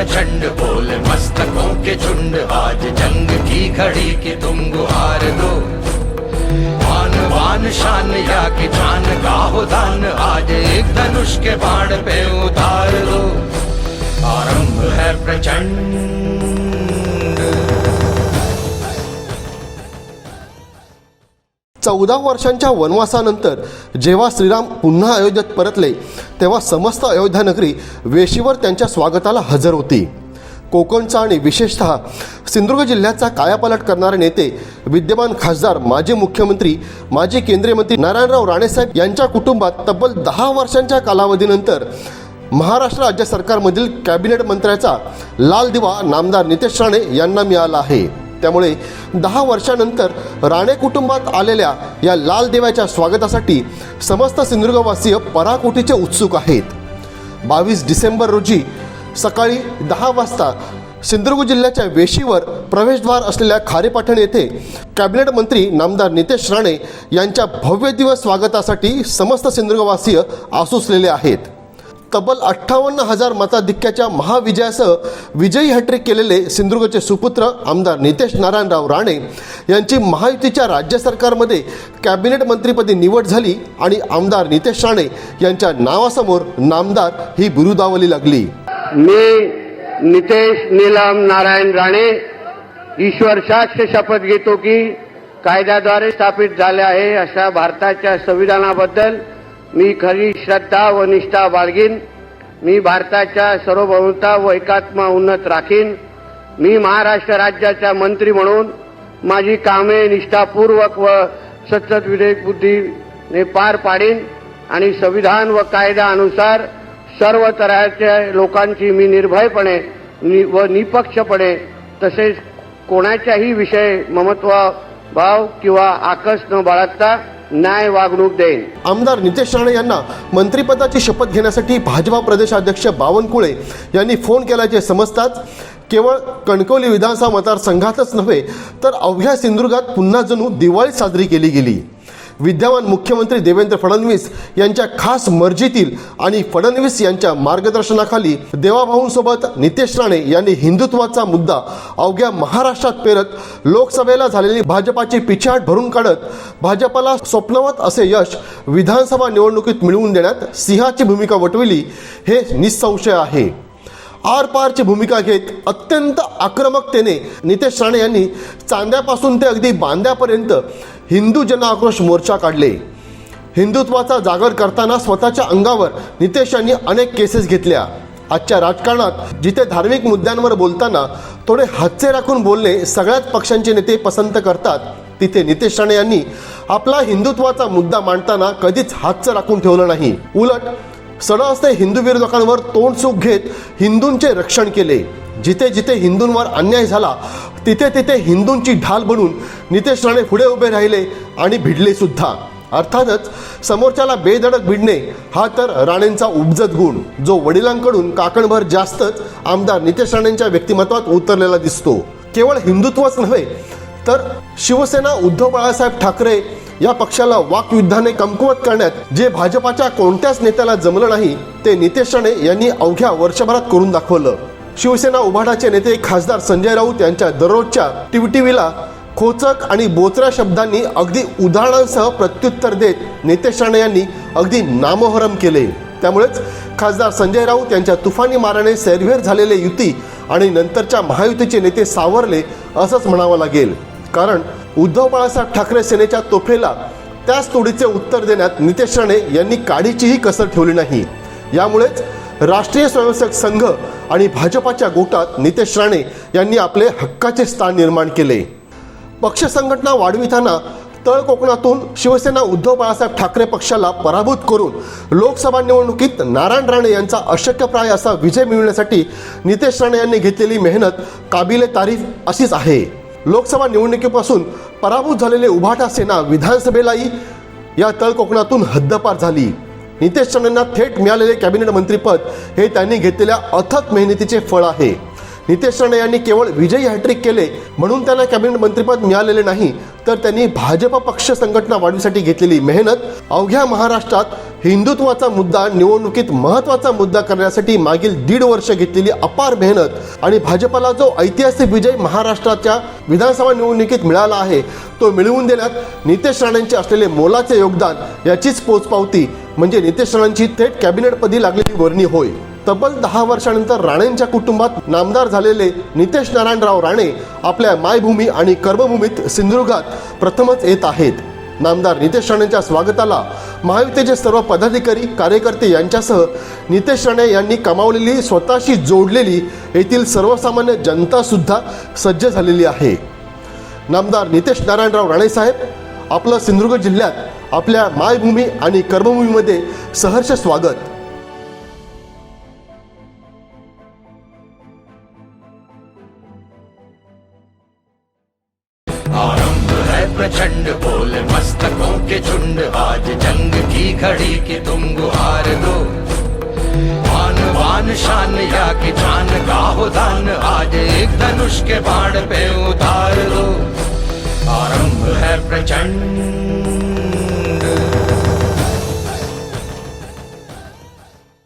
प्रचंड बोल मस्तकों के झुंड। आज जंग की घड़ी की तुम गुहार दो। मान वान शान या कि जान का हो दान आज एक धनुष के बाण पे उतार दो। आरंभ है प्रचंड चौदा वर्षांच्या वनवासानंतर जेव्हा श्रीराम पुन्हा अयोध्येत परतले तेव्हा समस्त अयोध्या नगरी वेशीवर त्यांच्या स्वागताला हजर होती. कोकणचा आणि विशेषतः सिंधुदुर्ग जिल्ह्याचा कायापालट करणारे नेते विद्यमान खासदार माजी मुख्यमंत्री माजी केंद्रीय मंत्री नारायणराव राणेसाहेब यांच्या कुटुंबात तब्बल दहा वर्षांच्या कालावधीनंतर महाराष्ट्र राज्य सरकारमधील कॅबिनेट मंत्र्याचा लाल दिवा नामदार नितेश राणे यांना मिळाला आहे. त्यामुळे दहा वर्षानंतर राणे कुटुंबात आलेल्या या लाल देवाच्या स्वागतासाठी समस्त सिंधुदुर्गवासीय पराकोटीचे उत्सुक आहेत. बावीस डिसेंबर रोजी सकाळी दहा वाजता सिंधुदुर्ग जिल्ह्याच्या वेशीवर प्रवेशद्वार असलेल्या खारेपाटण येथे कॅबिनेट मंत्री नामदार नितेश राणे यांच्या भव्य दिवस स्वागतासाठी समस्त सिंधुदुर्गवासीय आसुसलेले आहेत. तब्बल अठ्ठावन्न हजार मताधिक्याच्या महाविजयासह विजयी हॅट्रिक केलेले सिंधुदुर्गचे सुपुत्र आमदार नितेश नारायणराव राणे यांची महायुतीच्या राज्य सरकारमध्ये कॅबिनेट मंत्रीपदी निवड झाली आणि आमदार नितेश राणे यांच्या नावासमोर नामदार ही बिरुदावली लागली. मी नितेश नीलम नारायण राणे ईश्वर साक्ष शपथ घेतो की कायद्याद्वारे स्थापित झाले आहे अशा भारताच्या संविधानाबद्दल मी खरी श्रद्धा व निष्ठा बाळगीन. मी भारताच्या सर्वभौमता व एकात्मा उन्नत राखीन. मी महाराष्ट्र राज्याचा मंत्री म्हणून माझी कामे निष्ठापूर्वक व सतत विवेक बुद्धीने पार पाडीन आणि संविधान व कायद्यानुसार सर्व तऱ्हेच्या लोकांची मी निर्भयपणे नि- व निपक्षपणे तसेच कोणाच्याही विषय ममत्व भाव किंवा आकस न बाळगता न्याय वागणूक देईन. आमदार नितेश राणे यांना मंत्रिपदाची शपथ घेण्यासाठी भाजपा प्रदेशाध्यक्ष बावनकुळे यांनी फोन केल्याचे समजताच केवळ कणकवली विधानसभा मतदारसंघातच नव्हे तर अवघ्या सिंधुदुर्गात पुन्हा जणू दिवाळी साजरी केली गेली. विद्यमान मुख्यमंत्री देवेंद्र फडणवीस यांच्या खास मर्जीतील आणि फडणवीस यांच्या मार्गदर्शनाखाली देवाभाऊंसोबत नितेश राणे यांनी हिंदुत्वाचा मुद्दा अवघ्या महाराष्ट्रात पेरत लोकसभेला झालेली भाजपाची पिछाट भरून काढत भाजपाला स्वप्नवत असे यश विधानसभा निवडणुकीत मिळवून देण्यात सिंहाची भूमिका वटविली हे निसंशय आहे. आर पारची भूमिका घेत अत्यंत आक्रमकतेने नितेश राणे यांनी चांद्यापासून ते अगदी बांद्यापर्यंत हिंदू जन आक्रोश मोर्चा काढले. हिंदुत्वाचा जागर करताना स्वतःच्या अंगावर नितेश यांनी अनेक केसेस घेतल्या. आजच्या राजकारणात जिथे धार्मिक मुद्द्यांवर बोलताना थोडे हातचे राखून बोलणे सगळ्याच पक्षांचे नेते पसंत करतात तिथे नितेश राणे यांनी आपला हिंदुत्वाचा मुद्दा मांडताना कधीच हातचं राखून ठेवलं नाही. उलट सडा हिंदू विरोधकांवर तोंड चूक घेत हिंदूंचे रक्षण केले. जिथे जिथे हिंदूंवर अन्याय झाला तिथे तिथे हिंदूंची ढाल बनून नितेश राणे पुढे उभे राहिले आणि भिडले सुद्धा. अर्थातच समोरच्याला बेधडक भिडणे हा तर राणेंचा उपजत गुण जो वडिलांकडून काकणभर जास्तच आमदार नितेश राणेंच्या व्यक्तिमत्वात उतरलेला दिसतो. केवळ हिंदुत्वच नव्हे तर शिवसेना उद्धव बाळासाहेब ठाकरे या पक्षाला वाकयुद्धाने कमकुवत करण्यात जे भाजपाच्या कोणत्याच नेत्याला जमलं नाही ते नितेश राणे यांनी अवघ्या वर्षभरात करून दाखवलं. शिवसेना उभाडाचे नेते खासदार संजय राऊत यांच्या दररोजच्या टीव्हीला खोचक आणि बोचऱ्या शब्दांनी अगदी उदाहरणांसह प्रत्युत्तर देत नितेश राणे यांनी अगदी नामोहरम केले. त्यामुळेच खासदार संजय राऊत यांच्या तुफानी माराने सैरभेर झालेले युती आणि नंतरच्या महायुतीचे नेते सावरले असंच म्हणावं लागेल. कारण उद्धव बाळासाहेब ठाकरे सेनेच्या तोफेला त्याच तोडीचे उत्तर देण्यात नितेश राणे यांनी काडीचीही कसर ठेवली नाही. यामुळेच राष्ट्रीय स्वयंसेवक संघ आणि भाजपाच्या गोटात नितेश राणे यांनी आपले हक्काचे स्थान निर्माण केले. पक्ष संघटना वाढविताना तळ कोकणातून शिवसेना उद्धव बाळासाहेब ठाकरे पक्षाला पराभूत करून लोकसभा निवडणुकीत नारायण राणे यांचा अशक्यप्राय असा विजय मिळवण्यासाठी नितेश राणे यांनी घेतलेली मेहनत काबिले तारीफ अशीच आहे. लोकसभा निवडणुकीपासून पराभूत झालेले उभाटा सेना विधानसभेलाही या तळ कोकणातून हद्दपार झाली. नितेश राणेंना थेट मिळालेले कॅबिनेट मंत्रीपद हे त्यांनी घेतलेल्या अथक मेहनतीचे फळ आहे. नितेश राणे यांनी केवळ विजयी हॅट्रिक केले म्हणून त्यांना कॅबिनेट मंत्रीपद मिळालेले नाही तर त्यांनी भाजप पक्ष संघटना वाढीसाठी घेतलेली मेहनत अवघ्या महाराष्ट्रात हिंदुत्वाचा मुद्दा निवडणुकीत महत्त्वाचा मुद्दा करण्यासाठी मागील दीड वर्ष घेतलेली अपार मेहनत आणि भाजपला जो ऐतिहासिक विजय महाराष्ट्राच्या विधानसभा निवडणुकीत मिळाला आहे तो मिळवून देण्यात नितेश राणेंचे असलेले मोलाचे योगदान याचीच पोचपावती म्हणजे नितेश राणेंची थेट कॅबिनेटपदी लागलेली वर्णी होय. तब्बल दहा वर्षानंतर राणेंच्या कुटुंबात नामदार झालेले नितेश नारायणराव राणे आपल्या मायभूमी आणि कर्मभूमीत सिंधुदुर्गात प्रथमच येत आहेत. नामदार नितेश राणेंच्या स्वागताला महायुतीचे सर्व पदाधिकारी कार्यकर्ते यांच्यासह नितेश राणे यांनी कमावलेली स्वतःशी जोडलेली येथील सर्वसामान्य जनता सुद्धा सज्ज झालेली आहे. नामदार नितेश नारायणराव राणे साहेब आपलं सिंधुदुर्ग जिल्ह्यात आपल्या मायभूमी आणि कर्मभूमीमध्ये सहर्ष स्वागत. प्रचंड, बोल मस्तकों के झुंड। आज जंग की घड़ी की तुम गुहार दो। बान शान या जान दान। आज एक धनुष के बाण पे उतार दो। आरंभ है प्रचंड।